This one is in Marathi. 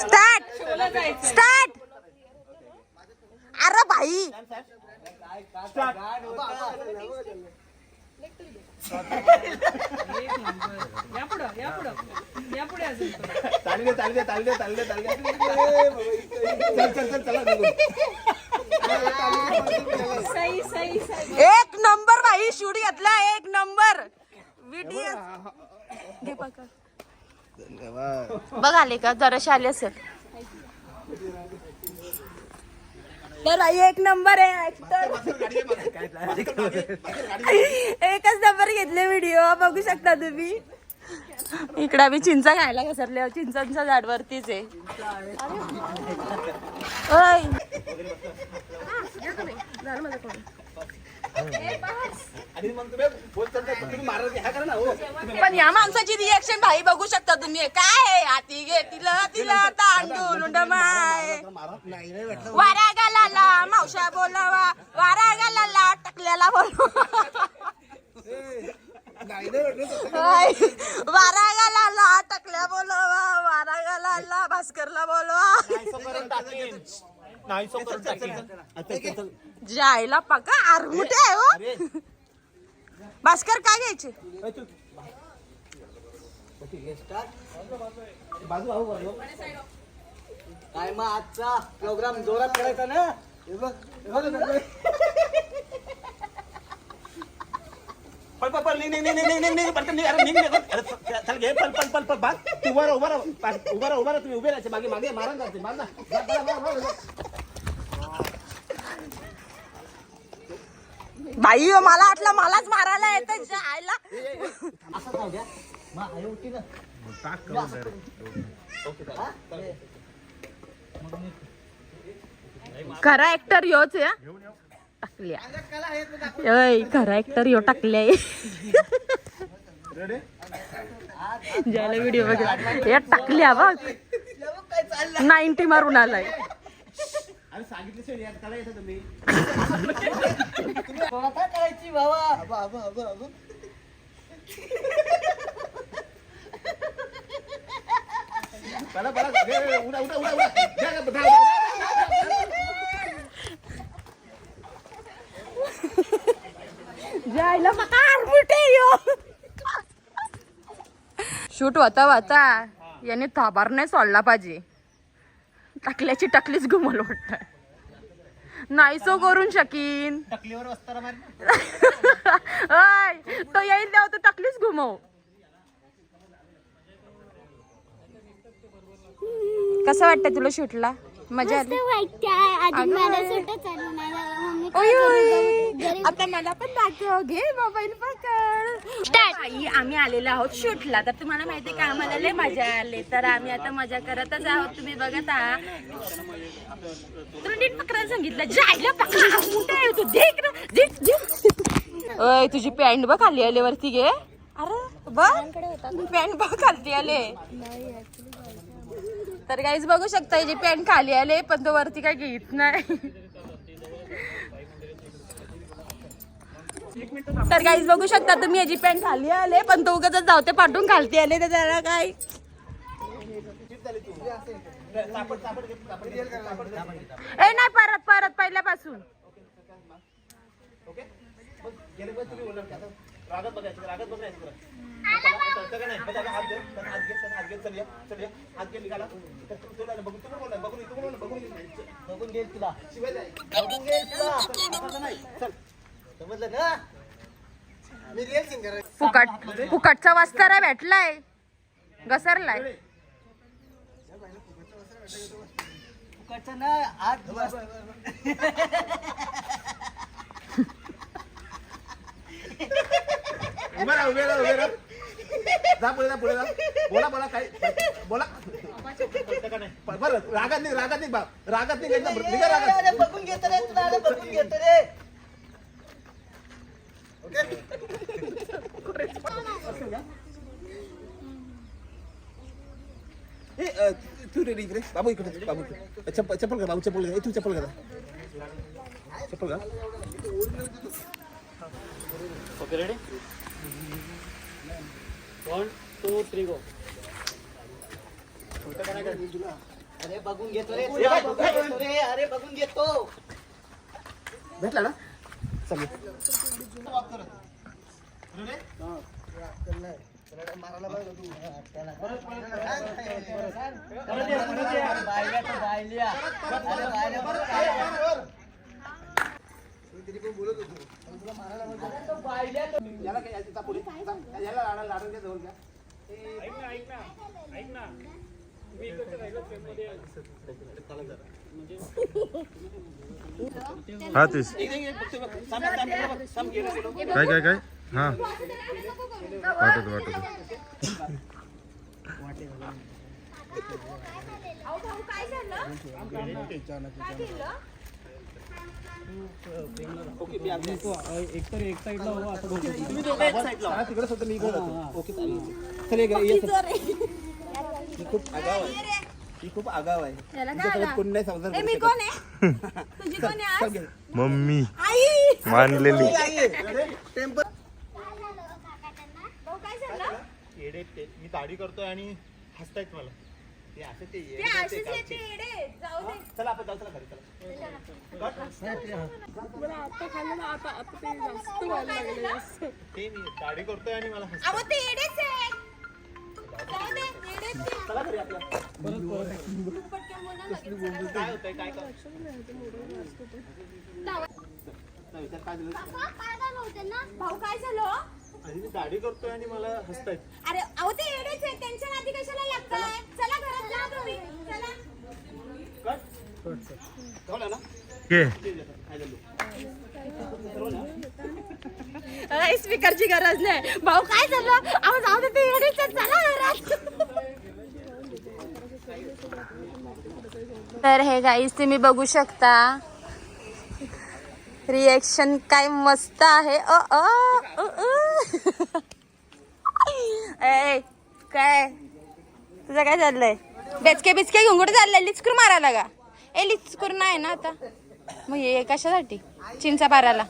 स्टार्ट स्टार्ट अरे भाई. चालले चालले चालले चालले चालले चल चल चल चला एक नंबर भाई शूट घेतला एक नंबर व्हिडिओ घे पकड. बघ आले का? जराशे आले असेल. तर एक नंबर आहे ऍक्टर एकच नंबर घेतले व्हिडिओ बघू शकता तुम्ही. इकडे आम्ही चिंचा खायला घसरले चिंचांच्या झाडवरतीच आहे. ओय. आणि मग तुम्ही बोल चालता, तुम्ही मारा ह्या करा ना हो पण या माणसाची रिएक्शन भाई बघू शकता तुम्ही काय? हाती घे तिला तिला तांदूळ माय वारा गालाला मावशा बोलावा वारा गालाला टकल्याला बोलवा हाय. वारा गालाला टकल्या बोलवा वारा गालाला भास्करला बोलवा जायला पका आरमुटे आहे हो. भास्कर काय घ्यायचे? काय मग आजचा प्रोग्राम जोरात करायचा ना? हे बघ हे बघ ना. पळ पळ पळ निघ निघ निघ निघ निघ निघ पटकन निघ अरे निघ निघ अरे चल चल घे पळ पळ पळ पळ बाग तू उभा राहा उभा राहा बाग, उभा राहा उभा राहा तुम्ही उभे राहायचे मागे मागे मारा मार ना जा, जा, जा, जा, जा. बाई हो, मला वाटलं मलाच मारायला येतं जायला. असं जाऊ द्या मग आहे उठी ना खरा ऍक्टर योच या टाकल्या खरा ऍक्टर यो टाकल्या ज्याला व्हिडिओ बघ या टाकल्या बघ. नाईन्टी मारून आलाय. सांगितलं सर येतं तुम्ही. करायची बाबा. बरं उडा उडा उडा उडा. जायला मकार मुठे यो. शूट होता होता. याने थाबार नाही सोडला पाहिजे. टाकल्याची टकलीच घुमल वाटत नाही सो करून शकीन. टकलीवर वस्तारा मार अय, तो येईल तेव्हा तू टकलीच घुमव कसं वाटतं तुला शूटला? मजा आली? ओय, ओय. आता मला पण दाखव घे मोबाईल पकड. आई आम्ही आलेलो आहोत शूटला. तर तुम्हाला माहिती का आम्हाला लय मजा आली. तर आम्ही आता मजा करतच आहोत. तुम्ही बघत आहात नीट पकडायला सांगितलं. जायला पकडा. आहे तू? ओय तुझी पॅन्ट बघ खाली आले वरती घे अरे बघ. पॅन्ट बघ खालती आले. तर काहीच बघू शकता हिची पॅन्ट खाली आले पण तो वरती काय घेत नाही. तर काहीच बघू शकता तुम्ही याची पॅन्ट खाली आले पण तो उगाच धावते पाठवून खालती आले तर त्याला काय ए नाही परत परत पहिल्यापासून गेले पण तुम्ही ओळखता आता. रागात बघायचं रागात बघायचं जरा. त्याला- त्याला नाही, त्याला हात दे, त्याला हात घे, त्याला हात घे, चल या, चल या. हात घे, निघाला. तर तू- तुला नाही, बघून- समजलं ना मी रिअल सिंगर फुकट फुकटचा वस्तारा भेटलाय. घसरलाय. फुकटचं ना आज दिवस उभे राहा, उभे राहा, उभे राहा. जा पुढे जा पुढे जा. बोला बोला काय बोला. बरं रागात नाही रागात नाही बा रागात नाही बघून घेतो रे तुला बघून घेतो रे. ए, तू रेडी इकडे बाबू इकडे बाबू इकडे. चप्पल चप्पल घाल बाबू चप्पल घाल. ए, तू चप्पल घाल. चप्पल घाल. Okay ready one two three go अरे रे बघून घेतो रे अरे बघून घेतो. भेटला ना? चल. बायल्या तर बायल्या अरे बायल्या बरं काय? याला हा तेच. काय काय काय हा वाटत वाटत ओके एक साईडला व्हा. तिकडे स्वतः मी इकडे. ओके. ही खूप आगाव आहे. कोणी नाही संसार करू मी शकत. कोण आहे? तुझी कोण आहे चल, घे. मम्मी. आई! मानलेली. टेम्पर भाऊ काय झालं? येडे ते मी दाढी करतोय आणि हसतायत मला. ते असं ते ते येडे ते अशीच गावचे. येते येडे. जाऊ दे. चला आपण जाऊ चला घरी चला. ते मी दाढी करतोय आणि मला अहो ते येडेच आहे भाऊ काय झालं आणि मी दाढी करतोय आणि मला हसतायत अरे अहो ते येडेच आहे त्यांच्या कशाला लागताय? चला घरात जा तुम्ही. चला. ना स्पीकरची गरज नाही. भाऊ काय झालं? अहो जाऊ दे ते येडेच आहे चला घरात. तर हे गाईस तुम्ही बघू शकता. रिएक्शन काय मस्त आहे. अ अ, काय? तुझं काय चाललंय? बेचके बिचके घेऊन कुठे चाललंय. लिचकूर मारायला का ए लिचकूर नाही ना आता. मग हे कशासाठी? चिंचा पाराला